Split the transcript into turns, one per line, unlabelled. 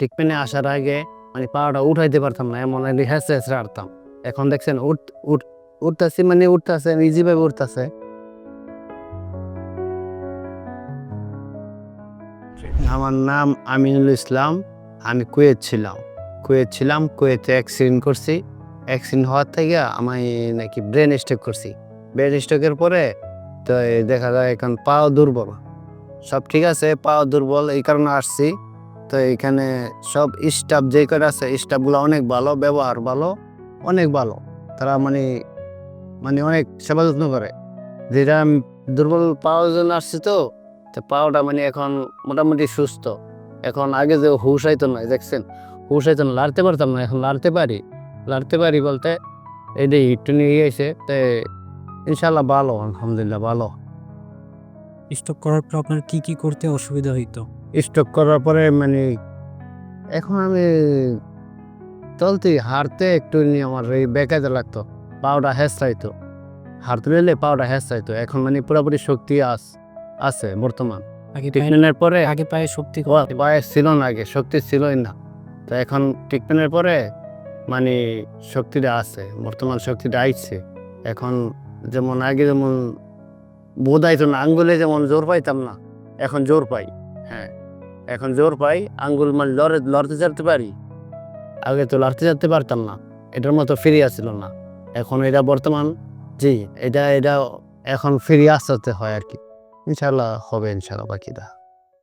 ট্রিটমেন্টে আসার আগে মানে পাওয়াটা উঠাইতে পারতাম না, এমন হেসে হেসে আড়তাম এখন দেখছেন উঠ উঠ, উঠতেছি মানে উঠতেছে ইজিভাবে উঠতেছে। আমার নাম আমিনুল ইসলাম, আমি কুয়েত ছিলাম। কুয়েত ছিলাম, কুয়েতে অ্যাক্সিডেন্ট করছি। অ্যাক্সিডেন্ট হওয়ার থেকে আমি নাকি ব্রেন স্ট্রোক করছি। ব্রেন স্ট্রোকের পরে তো দেখা যায় এখন পাও দুর্বল। সব ঠিক আছে, পাও দুর্বল, এই কারণে আসছি। তো এখানে সব স্টাফ যে করে আছে স্টাফগুলো অনেক ভালো, ব্যবহার ভালো, অনেক ভালো। তারা মানে মানে অনেক সেবা যত্ন করে। যেটা দুর্বল পাওয়ার জন্য আসছি তো তো পাওয়াটা মানে এখন মোটামুটি সুস্থ। এখন আগে যে হুশ আইতো না দেখছেন, হুশ আইতো না, লাড়তে পারতাম না, এখন লাড়তে পারি। লাড়তে পারি বলতে, এই একটু নিয়ে গেছে, তো ইনশাল্লাহ ভালো, আলহামদুলিল্লাহ ভালো।
স্টক করার পর আপনার কি কি করতে অসুবিধা হইতো?
স্টক করার পরে মানে এখন আমি চলতে হারতে একটু নিয়ে আমার এই বেকাতে লাগতো পাওটা হেঁচড়াইতো। হারতে নিলে পাওটা হেঁচড়াইতো এখন মানে পুরোপুরি শক্তি আস আছে বর্তমান।
পায়ে-
ট্রিটমেন্টের পরে
আগে পায়ে শক্তি
বয়স ছিল না আগে শক্তি ছিলই না। তো এখন ট্রিটমেন্টের পরে মানে শক্তিটা আছে বর্তমান শক্তিটা আইছে। এখন যেমন আগে যেমন বোধ আইতো না, আঙ্গুলে যেমন জোর পাইতাম না, এখন জোর পাই। হ্যাঁ এখন জোর পাই, আঙ্গুল মানে লড়ে, লড়তে চাড়তে পারি। আগে তো লড়তে চাড়তে পারতাম না, এটার মতো ফিরে আসছিল না। এখন এটা বর্তমান, জি, এটা এটা এখন ফিরে আসতে হয় আর কি। ইনশাল্লাহ হবে ইনশাল্লাহ বাকিটা।